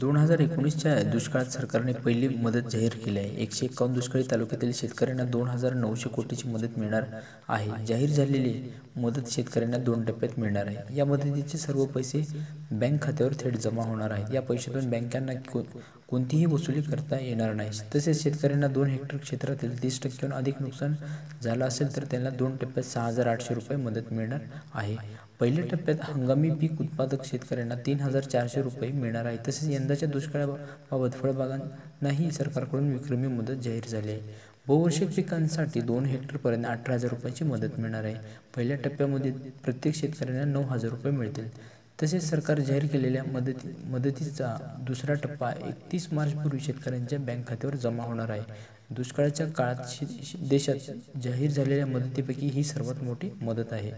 दोन हजार एकोणीसच्या दुष्काळात सरकारने पहिली मदत जाहीर केली आहे. एकशे एकावन्न दुष्काळी तालुक्यातील शेतकऱ्यांना दोन हजार नऊशे कोटीची मदत मिळणार आहे. जाहीर झालेली मदत शेतकऱ्यांना दोन टप्प्यात मिळणार आहे. या मदतीचे सर्व पैसे बँक खात्यावर थेट जमा होणार आहेत या पैशातून बँकांना को कोणतीही वसुली करता येणार नाही. तसेच शेतकऱ्यांना दोन हेक्टर क्षेत्रातील तीस टक्क्याहून अधिक नुकसान झालं असेल तर त्यांना दोन टप्प्यात सहा हजार आठशे रुपये मदत मिळणार आहे. पहिल्या टप्प्यात हंगामी पीक उत्पादक शेतकऱ्यांना तीन हजार चारशे रुपये मिळणार आहे. तसेच यंदाच्या दुष्काळाबाबत फळबागांनाही सरकारकडून विक्रमी मदत जाहीर झाली आहे. बहुवर्षीय पिकांसाठी दोन हेक्टरपर्यंत अठरा हजार रुपयांची मदत मिळणार आहे. पहिल्या टप्प्यामध्ये प्रत्येक शेतकऱ्यांना नऊ हजार रुपये मिळतील. तसेच सरकार जाहीर केलेल्या मदती मदतीचा दुसरा टप्पा एकतीस मार्चपूर्वी शेतकऱ्यांच्या बँक खात्यावर जमा होणार आहे. दुष्काळाच्या काळात देशात जाहीर झालेल्या मदतीपैकी ही सर्वात मोठी मदत आहे.